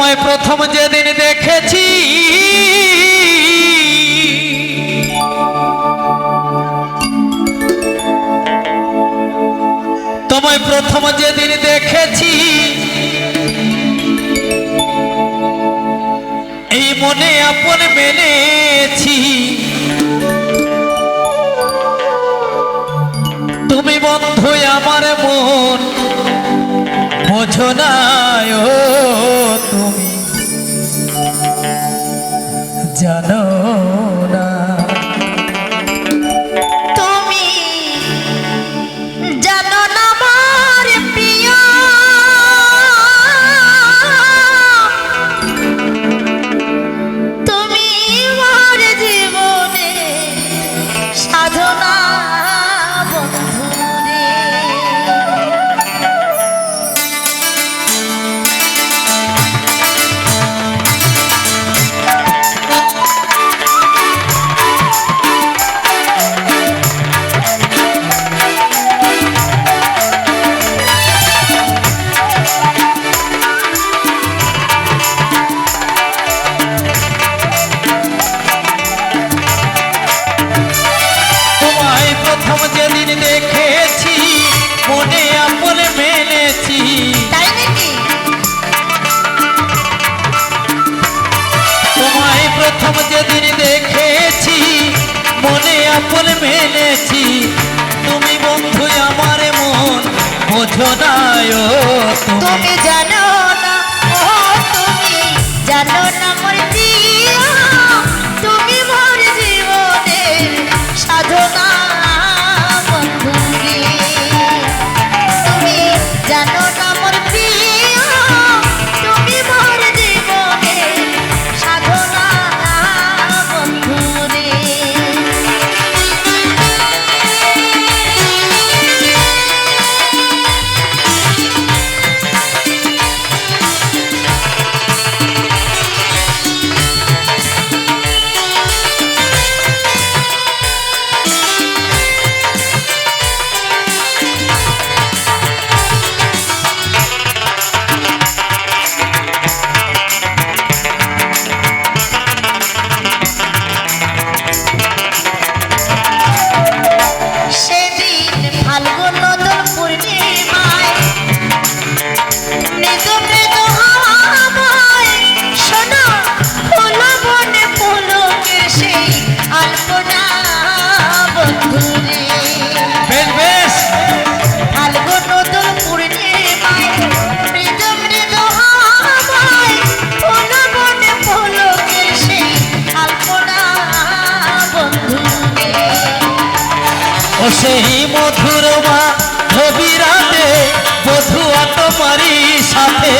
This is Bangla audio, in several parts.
তোমায় প্রথম যেদিন দেখেছি। তোমায় প্রথম যেদিন দেখেছি। এই মনে আপন মেনেছি। তুমি বন্ধু আমার মন, বোঝো না জানো মেনেছি। তুমি বন্ধু, আমার মন বোঝো নায় তুমি। জানো না, ও তুমি জানো না, মোর সেই মধুর মা বধুয়া তোমারই সাথে।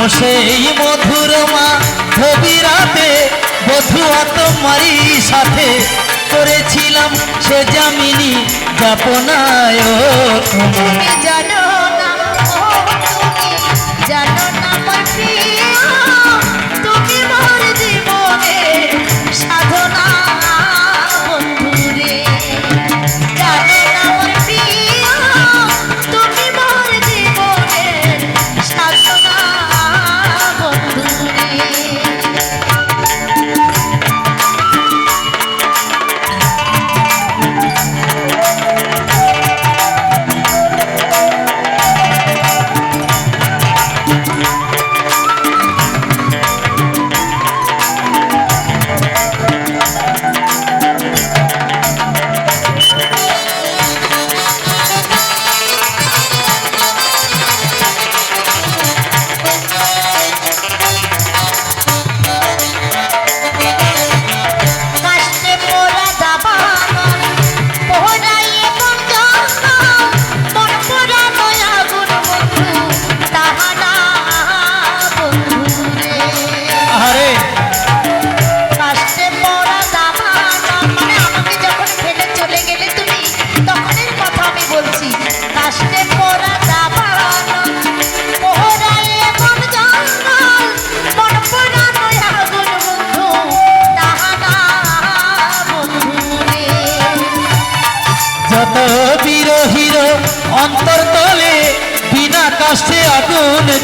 ও সেই মধুর মা বধুয়া তোমারই সাথে। করেছিলাম সে জামিনী যাপনায় জানো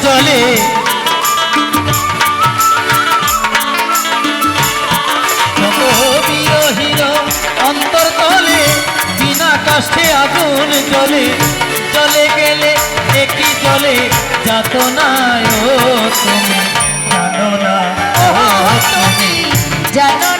চলে। অন্তর তলে, বিনা কষ্টে আগুন চলে চলে গেলে একটি চলে যাত না তুমি। জানো না তুমি। জানো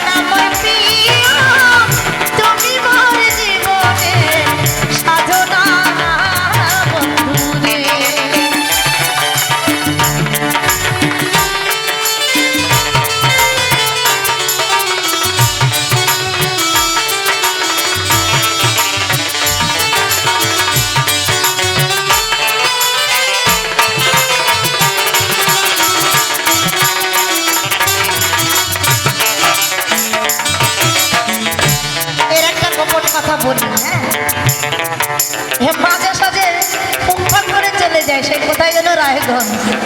সমাধান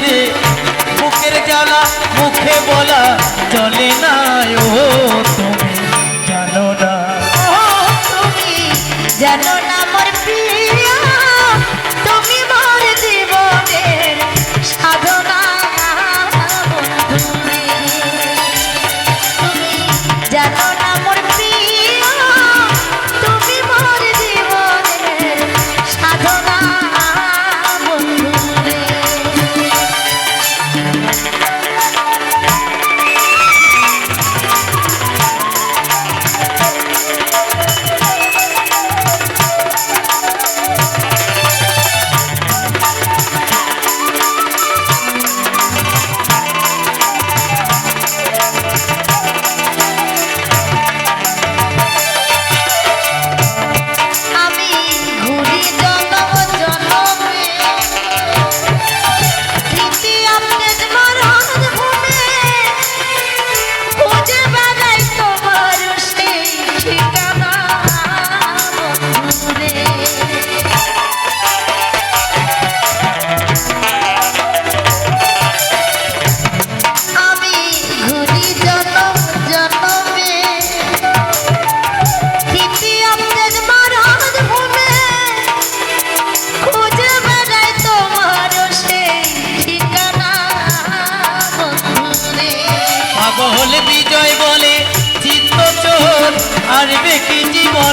রে মুখের জ্বালা মুখে বলা চলে না ও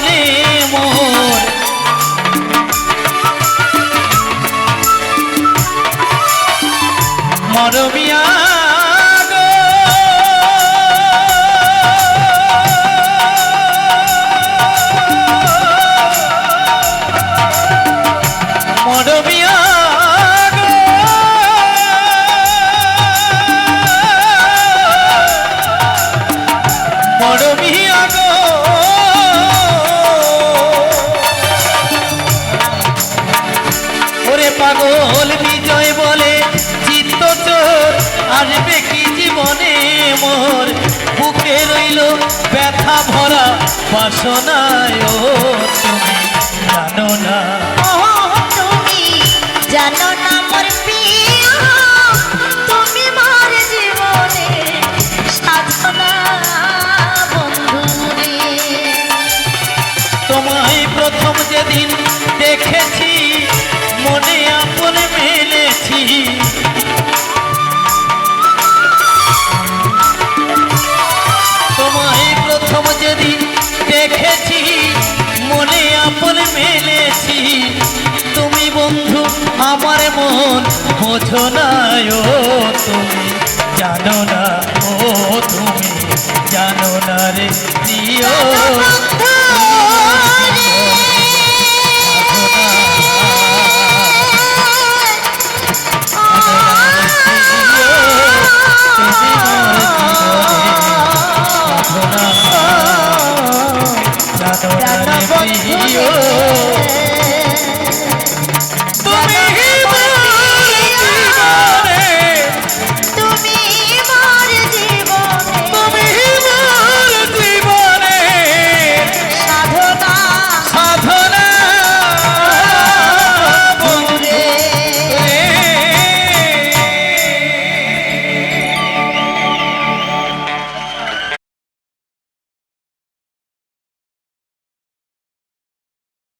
মনে মোর। মরমিয়া মরমিয়া গো ভরা বাসনায় তুমি জানো না। তুমি জানো না মোর তুমি মোর জীবনে সাধনা তোমায় প্রথম যেদিন দেখেছি মনে আপন মেলেছি। মন বোঝো না ও তুমি। জানো না ও তুমি। জানো না রে প্রিয়।